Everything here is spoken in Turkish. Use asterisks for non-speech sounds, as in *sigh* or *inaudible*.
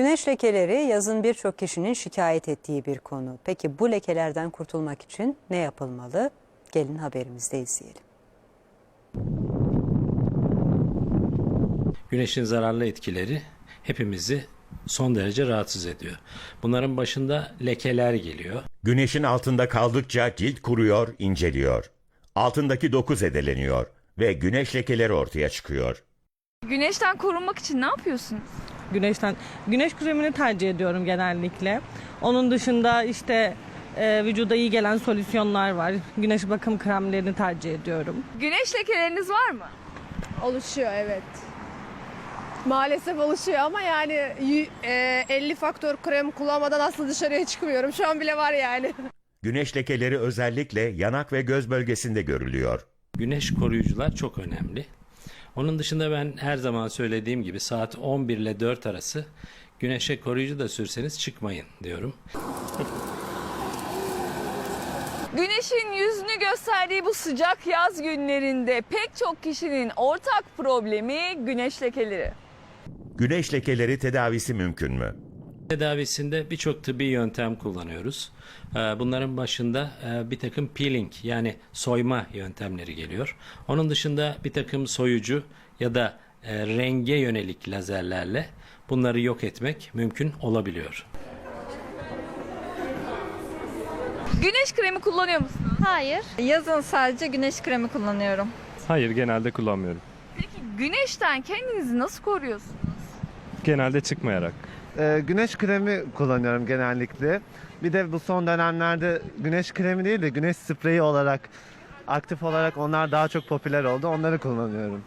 Güneş lekeleri yazın birçok kişinin şikayet ettiği bir konu. Peki bu lekelerden kurtulmak için ne yapılmalı? Gelin haberimizde izleyelim. Güneşin zararlı etkileri hepimizi son derece rahatsız ediyor. Bunların başında lekeler geliyor. Güneşin altında kaldıkça cilt kuruyor, inceliyor. Altındaki doku zedeleniyor ve güneş lekeleri ortaya çıkıyor. Güneşten korunmak için ne yapıyorsunuz? Güneşten güneş kremini tercih ediyorum genellikle. Onun dışında işte e, vücuda iyi gelen solüsyonlar var. Güneş bakım kremlerini tercih ediyorum. Güneş lekeleriniz var mı? Oluşuyor evet. Maalesef oluşuyor ama yani e, 50 faktör krem kullanmadan aslında dışarıya çıkmıyorum. Şu an bile var yani. *laughs* Güneş lekeleri özellikle yanak ve göz bölgesinde görülüyor. Güneş koruyucular çok önemli. Onun dışında ben her zaman söylediğim gibi saat 11 ile 4 arası güneşe koruyucu da sürseniz çıkmayın diyorum. Güneşin yüzünü gösterdiği bu sıcak yaz günlerinde pek çok kişinin ortak problemi güneş lekeleri. Güneş lekeleri tedavisi mümkün mü? Tedavisinde birçok tıbbi yöntem kullanıyoruz. Ee, Bunların başında e, bir takım peeling yani soyma yöntemleri geliyor. Onun dışında bir takım soyucu ya da e, renge yönelik lazerlerle bunları yok etmek mümkün olabiliyor. Güneş kremi kullanıyor musunuz? Hayır. Yazın sadece güneş kremi kullanıyorum. Hayır genelde kullanmıyorum. Peki güneşten kendinizi nasıl koruyorsunuz? Genelde çıkmayarak. Ee, güneş kremi kullanıyorum genellikle. Bir de bu son dönemlerde güneş kremi değil de güneş spreyi olarak aktif olarak onlar daha çok popüler oldu. Onları kullanıyorum.